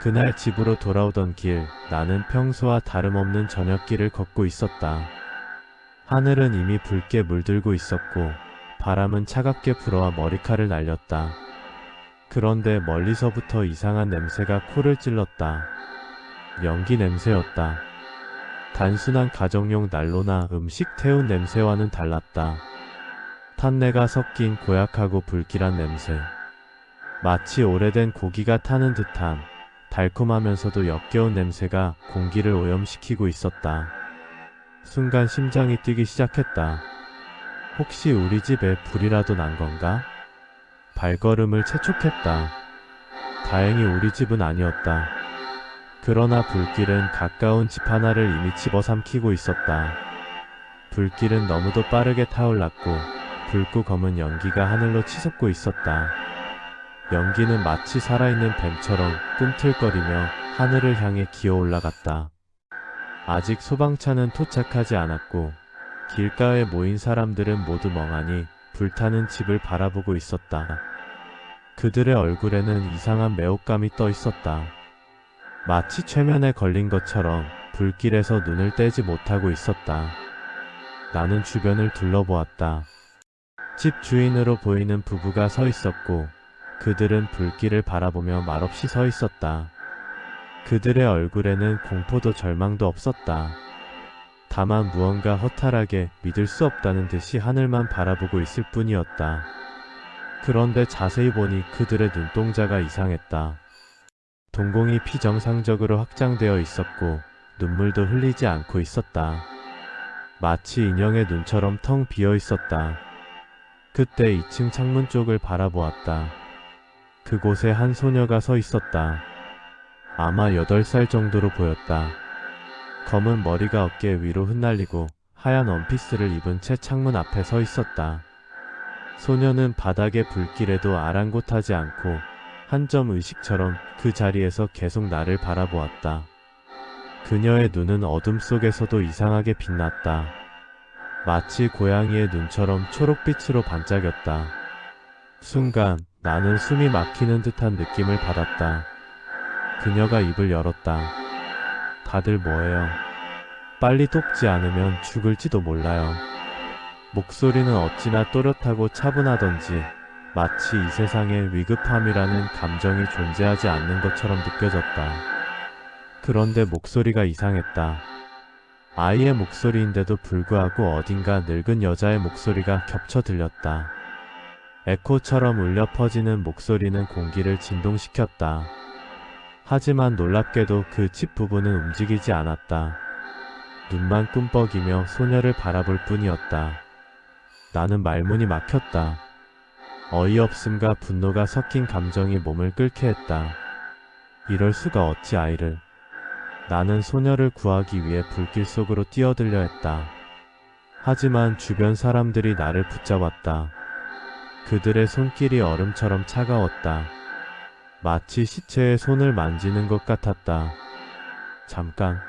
그날 집으로 돌아오던 길, 나는 평소와 다름없는 저녁길을 걷고 있었다. 하늘은 이미 붉게 물들고 있었고, 바람은 차갑게 불어와 머리칼을 날렸다. 그런데 멀리서부터 이상한 냄새가 코를 찔렀다. 연기 냄새였다. 단순한 가정용 난로나 음식 태운 냄새와는 달랐다. 탄내가 섞인 고약하고 불길한 냄새. 마치 오래된 고기가 타는 듯한 달콤하면서도 역겨운 냄새가 공기를 오염시키고 있었다. 순간 심장이 뛰기 시작했다. 혹시 우리 집에 불이라도 난 건가? 발걸음을 재촉했다. 다행히 우리 집은 아니었다. 그러나 불길은 가까운 집 하나를 이미 집어삼키고 있었다. 불길은 너무도 빠르게 타올랐고 붉고 검은 연기가 하늘로 치솟고 있었다. 연기는 마치 살아있는 뱀처럼 꿈틀거리며 하늘을 향해 기어 올라갔다. 아직 소방차는 도착하지 않았고 길가에 모인 사람들은 모두 멍하니 불타는 집을 바라보고 있었다. 그들의 얼굴에는 이상한 매혹감이 떠 있었다. 마치 최면에 걸린 것처럼 불길에서 눈을 떼지 못하고 있었다. 나는 주변을 둘러보았다. 집 주인으로 보이는 부부가 서 있었고 그들은 불길을 바라보며 말없이 서 있었다. 그들의 얼굴에는 공포도 절망도 없었다. 다만 무언가 허탈하게 믿을 수 없다는 듯이 하늘만 바라보고 있을 뿐이었다. 그런데 자세히 보니 그들의 눈동자가 이상했다. 동공이 피정상적으로 확장되어 있었고 눈물도 흘리지 않고 있었다. 마치 인형의 눈처럼 텅 비어 있었다. 그때 2층 창문 쪽을 바라보았다. 그곳에 한 소녀가 서 있었다. 아마 8살 정도로 보였다. 검은 머리가 어깨 위로 흩날리고 하얀 원피스를 입은 채 창문 앞에 서 있었다. 소녀는 바닥의 불길에도 아랑곳하지 않고 한 점 의식처럼 그 자리에서 계속 나를 바라보았다. 그녀의 눈은 어둠 속에서도 이상하게 빛났다. 마치 고양이의 눈처럼 초록빛으로 반짝였다. 순간 나는 숨이 막히는 듯한 느낌을 받았다. 그녀가 입을 열었다. 다들 뭐해요? 빨리 돕지 않으면 죽을지도 몰라요. 목소리는 어찌나 또렷하고 차분하던지 마치 이 세상에 위급함이라는 감정이 존재하지 않는 것처럼 느껴졌다. 그런데 목소리가 이상했다. 아이의 목소리인데도 불구하고 어딘가 늙은 여자의 목소리가 겹쳐 들렸다. 에코처럼 울려 퍼지는 목소리는 공기를 진동시켰다. 하지만 놀랍게도 그집 부부는 움직이지 않았다. 눈만 꿈뻑이며 소녀를 바라볼 뿐이었다. 나는 말문이 막혔다. 어이없음과 분노가 섞인 감정이 몸을 끓게 했다. 이럴 수가 어찌 아이를. 나는 소녀를 구하기 위해 불길 속으로 뛰어들려 했다. 하지만 주변 사람들이 나를 붙잡았다. 그들의 손길이 얼음처럼 차가웠다. 마치 시체의 손을 만지는 것 같았다. 잠깐.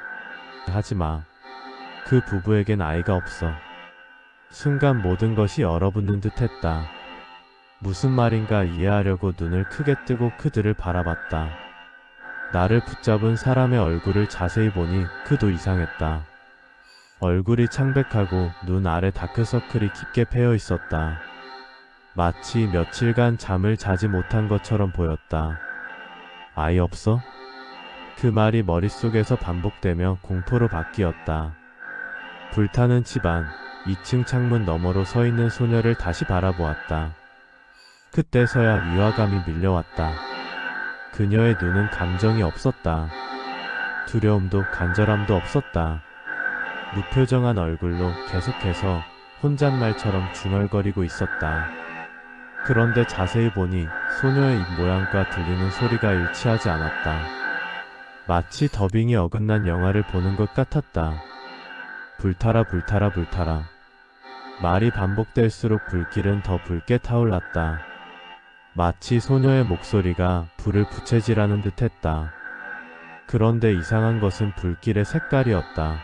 하지 마. 그 부부에겐 아이가 없어. 순간 모든 것이 얼어붙는 듯 했다. 무슨 말인가 이해하려고 눈을 크게 뜨고 그들을 바라봤다. 나를 붙잡은 사람의 얼굴을 자세히 보니 그도 이상했다. 얼굴이 창백하고 눈 아래 다크서클이 깊게 패여 있었다. 마치 며칠간 잠을 자지 못한 것처럼 보였다. 아이 없어? 그 말이 머릿속에서 반복되며 공포로 바뀌었다. 불타는 집안, 2층 창문 너머로 서 있는 소녀를 다시 바라보았다. 그때서야 위화감이 밀려왔다. 그녀의 눈은 감정이 없었다. 두려움도 간절함도 없었다. 무표정한 얼굴로 계속해서 혼잣말처럼 중얼거리고 있었다. 그런데 자세히 보니 소녀의 입 모양과 들리는 소리가 일치하지 않았다. 마치 더빙이 어긋난 영화를 보는 것 같았다. 불타라 불타라 불타라. 말이 반복될수록 불길은 더 붉게 타올랐다. 마치 소녀의 목소리가 불을 부채질하는 듯 했다. 그런데 이상한 것은 불길의 색깔이었다.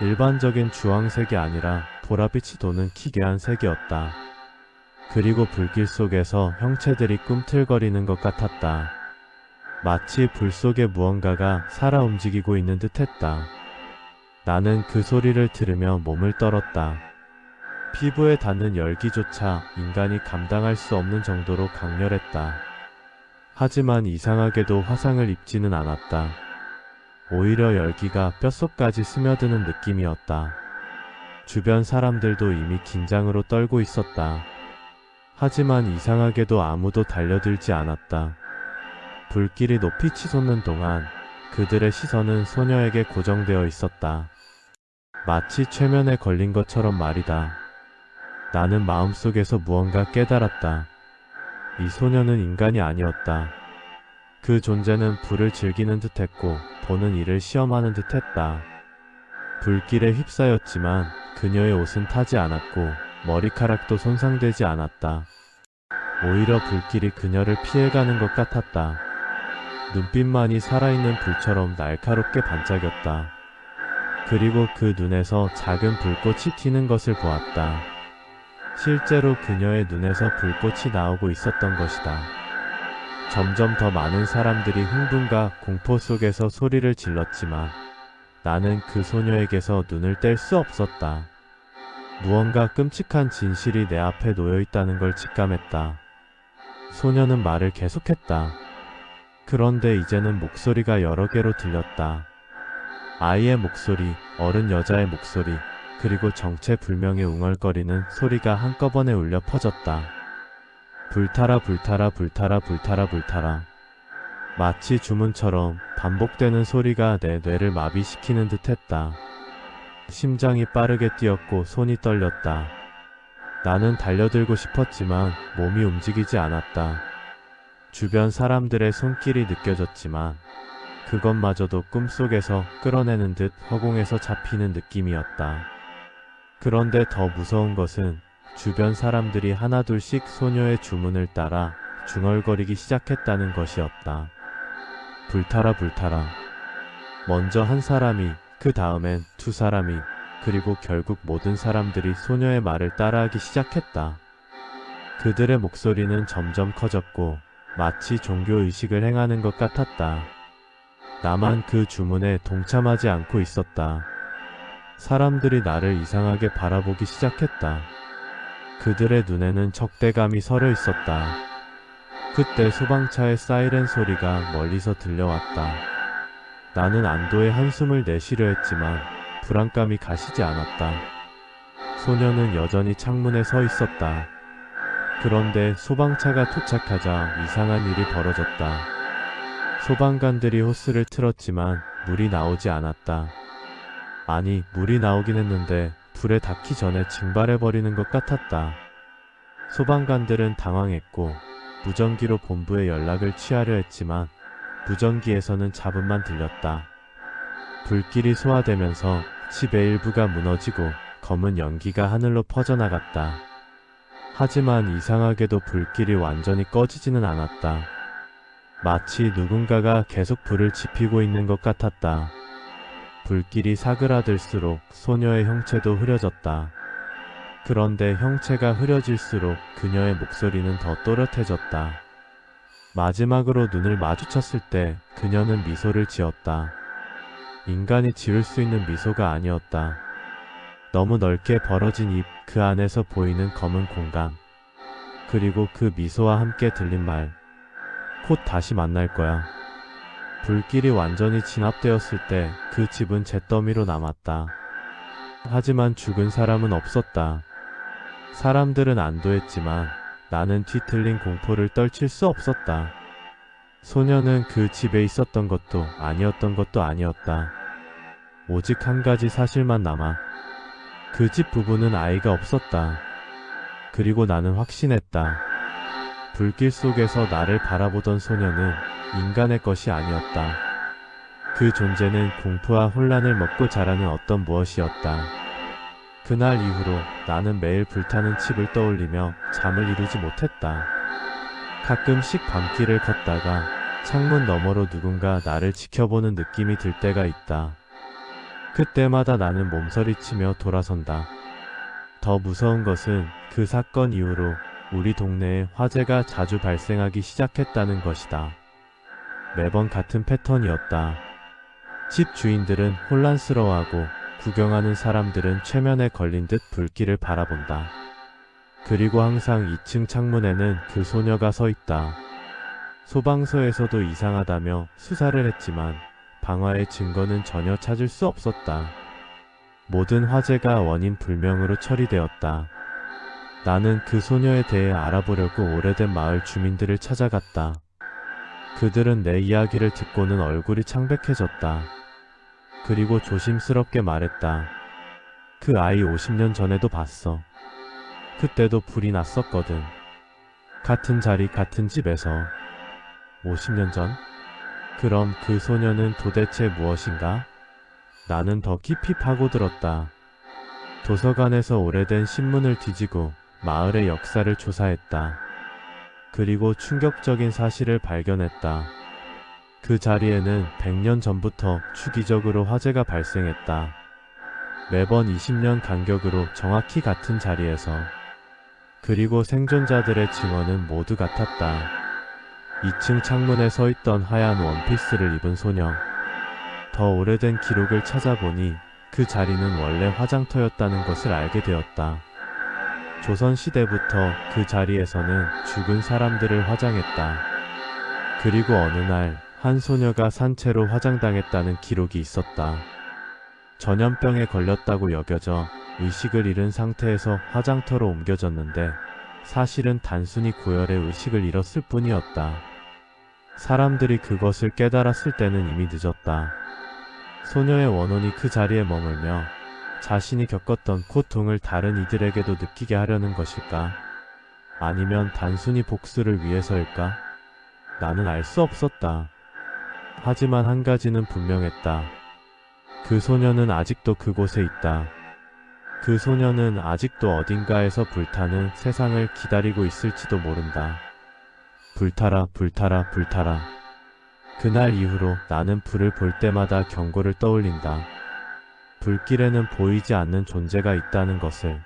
일반적인 주황색이 아니라 보라빛이 도는 기괴한 색이었다. 그리고 불길 속에서 형체들이 꿈틀거리는 것 같았다. 마치 불 속에 무언가가 살아 움직이고 있는 듯 했다. 나는 그 소리를 들으며 몸을 떨었다. 피부에 닿는 열기조차 인간이 감당할 수 없는 정도로 강렬했다. 하지만 이상하게도 화상을 입지는 않았다. 오히려 열기가 뼛속까지 스며드는 느낌이었다. 주변 사람들도 이미 긴장으로 떨고 있었다. 하지만 이상하게도 아무도 달려들지 않았다. 불길이 높이 치솟는 동안 그들의 시선은 소녀에게 고정되어 있었다. 마치 최면에 걸린 것처럼 말이다. 나는 마음속에서 무언가 깨달았다. 이 소녀는 인간이 아니었다. 그 존재는 불을 즐기는 듯 했고 보는 이를 시험하는 듯 했다. 불길에 휩싸였지만 그녀의 옷은 타지 않았고 머리카락도 손상되지 않았다. 오히려 불길이 그녀를 피해가는 것 같았다. 눈빛만이 살아있는 불처럼 날카롭게 반짝였다. 그리고 그 눈에서 작은 불꽃이 튀는 것을 보았다. 실제로 그녀의 눈에서 불꽃이 나오고 있었던 것이다. 점점 더 많은 사람들이 흥분과 공포 속에서 소리를 질렀지만 나는 그 소녀에게서 눈을 뗄 수 없었다. 무언가 끔찍한 진실이 내 앞에 놓여 있다는 걸 직감했다. 소녀는 말을 계속했다. 그런데 이제는 목소리가 여러 개로 들렸다. 아이의 목소리, 어른 여자의 목소리, 그리고 정체불명의 웅얼거리는 소리가 한꺼번에 울려 퍼졌다. 불타라 불타라 불타라 불타라 불타라. 마치 주문처럼 반복되는 소리가 내 뇌를 마비시키는 듯 했다. 심장이 빠르게 뛰었고 손이 떨렸다. 나는 달려들고 싶었지만 몸이 움직이지 않았다. 주변 사람들의 손길이 느껴졌지만 그것마저도 꿈속에서 끌어내는 듯 허공에서 잡히는 느낌이었다. 그런데 더 무서운 것은 주변 사람들이 하나둘씩 소녀의 주문을 따라 중얼거리기 시작했다는 것이었다. 불타라 불타라. 먼저 한 사람이, 그 다음엔 두 사람이, 그리고 결국 모든 사람들이 소녀의 말을 따라하기 시작했다. 그들의 목소리는 점점 커졌고 마치 종교의식을 행하는 것 같았다. 나만 그 주문에 동참하지 않고 있었다. 사람들이 나를 이상하게 바라보기 시작했다. 그들의 눈에는 적대감이 서려 있었다. 그때 소방차의 사이렌 소리가 멀리서 들려왔다. 나는 안도의 한숨을 내쉬려 했지만 불안감이 가시지 않았다. 소녀는 여전히 창문에 서 있었다. 그런데 소방차가 도착하자 이상한 일이 벌어졌다. 소방관들이 호스를 틀었지만 물이 나오지 않았다. 아니, 물이 나오긴 했는데 불에 닿기 전에 증발해버리는 것 같았다. 소방관들은 당황했고 무전기로 본부에 연락을 취하려 했지만 무전기에서는 잡음만 들렸다. 불길이 소화되면서 집의 일부가 무너지고 검은 연기가 하늘로 퍼져나갔다. 하지만 이상하게도 불길이 완전히 꺼지지는 않았다. 마치 누군가가 계속 불을 지피고 있는 것 같았다. 불길이 사그라들수록 소녀의 형체도 흐려졌다. 그런데 형체가 흐려질수록 그녀의 목소리는 더 또렷해졌다. 마지막으로 눈을 마주쳤을 때 그녀는 미소를 지었다. 인간이 지을 수 있는 미소가 아니었다. 너무 넓게 벌어진 입 그 안에서 보이는 검은 공간. 그리고 그 미소와 함께 들린 말. 곧 다시 만날 거야. 불길이 완전히 진압되었을 때 그 집은 잿더미로 남았다. 하지만 죽은 사람은 없었다. 사람들은 안도했지만 나는 뒤틀린 공포를 떨칠 수 없었다. 소녀는 그 집에 있었던 것도 아니었던 것도 아니었다. 오직 한 가지 사실만 남아. 그 집 부부는 아이가 없었다. 그리고 나는 확신했다. 불길 속에서 나를 바라보던 소녀는 인간의 것이 아니었다. 그 존재는 공포와 혼란을 먹고 자라는 어떤 무엇이었다. 그날 이후로 나는 매일 불타는 칩을 떠올리며 잠을 이루지 못했다. 가끔씩 밤길을 걷다가 창문 너머로 누군가 나를 지켜보는 느낌이 들 때가 있다. 그때마다 나는 몸서리치며 돌아선다. 더 무서운 것은 그 사건 이후로 우리 동네에 화재가 자주 발생하기 시작했다는 것이다. 매번 같은 패턴이었다. 집 주인들은 혼란스러워하고 구경하는 사람들은 최면에 걸린 듯 불길을 바라본다. 그리고 항상 2층 창문에는 그 소녀가 서 있다. 소방서에서도 이상하다며 수사를 했지만 방화의 증거는 전혀 찾을 수 없었다. 모든 화재가 원인 불명으로 처리되었다. 나는 그 소녀에 대해 알아보려고 오래된 마을 주민들을 찾아갔다. 그들은 내 이야기를 듣고는 얼굴이 창백해졌다. 그리고 조심스럽게 말했다. 그 아이 50년 전에도 봤어. 그때도 불이 났었거든. 같은 자리, 같은 집에서. 50년 전? 그럼 그 소녀는 도대체 무엇인가? 나는 더 깊이 파고들었다. 도서관에서 오래된 신문을 뒤지고 마을의 역사를 조사했다. 그리고 충격적인 사실을 발견했다. 그 자리에는 100년 전부터 주기적으로 화재가 발생했다. 매번 20년 간격으로 정확히 같은 자리에서. 그리고 생존자들의 증언은 모두 같았다. 2층 창문에 서 있던 하얀 원피스를 입은 소녀. 더 오래된 기록을 찾아보니 그 자리는 원래 화장터였다는 것을 알게 되었다. 조선시대부터 그 자리에서는 죽은 사람들을 화장했다. 그리고 어느 날 한 소녀가 산채로 화장당했다는 기록이 있었다. 전염병에 걸렸다고 여겨져 의식을 잃은 상태에서 화장터로 옮겨졌는데 사실은 단순히 고열의 의식을 잃었을 뿐이었다. 사람들이 그것을 깨달았을 때는 이미 늦었다. 소녀의 원혼이 그 자리에 머물며 자신이 겪었던 고통을 다른 이들에게도 느끼게 하려는 것일까? 아니면 단순히 복수를 위해서일까? 나는 알 수 없었다. 하지만 한 가지는 분명했다. 그 소녀는 아직도 그곳에 있다. 그 소녀는 아직도 어딘가에서 불타는 세상을 기다리고 있을지도 모른다. 불타라, 불타라, 불타라. 그날 이후로 나는 불을 볼 때마다 경고를 떠올린다. 불길에는 보이지 않는 존재가 있다는 것을.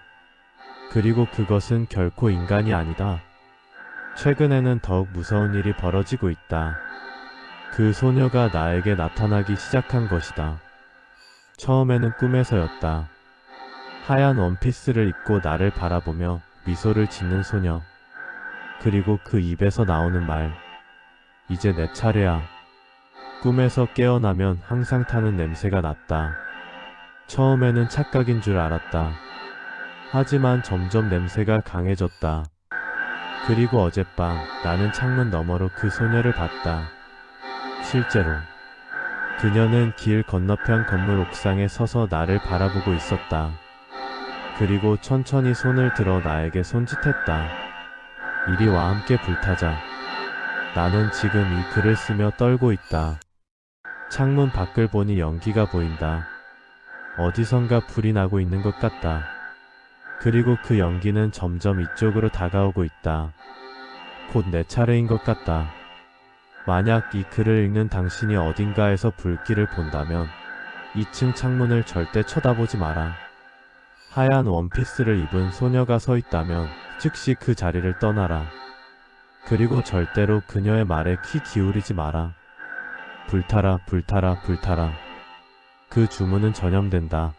그리고 그것은 결코 인간이 아니다. 최근에는 더욱 무서운 일이 벌어지고 있다. 그 소녀가 나에게 나타나기 시작한 것이다. 처음에는 꿈에서였다. 하얀 원피스를 입고 나를 바라보며 미소를 짓는 소녀. 그리고 그 입에서 나오는 말. 이제 내 차례야. 꿈에서 깨어나면 항상 타는 냄새가 났다. 처음에는 착각인 줄 알았다. 하지만 점점 냄새가 강해졌다. 그리고 어젯밤 나는 창문 너머로 그 소녀를 봤다. 실제로. 그녀는 길 건너편 건물 옥상에 서서 나를 바라보고 있었다. 그리고 천천히 손을 들어 나에게 손짓했다. 이리 와 함께 불타자. 나는 지금 이 글을 쓰며 떨고 있다. 창문 밖을 보니 연기가 보인다. 어디선가 불이 나고 있는 것 같다. 그리고 그 연기는 점점 이쪽으로 다가오고 있다. 곧 내 차례인 것 같다. 만약 이 글을 읽는 당신이 어딘가에서 불길을 본다면 2층 창문을 절대 쳐다보지 마라. 하얀 원피스를 입은 소녀가 서 있다면 즉시 그 자리를 떠나라. 그리고 절대로 그녀의 말에 귀 기울이지 마라. 불타라, 불타라, 불타라. 그 주문은 전염된다.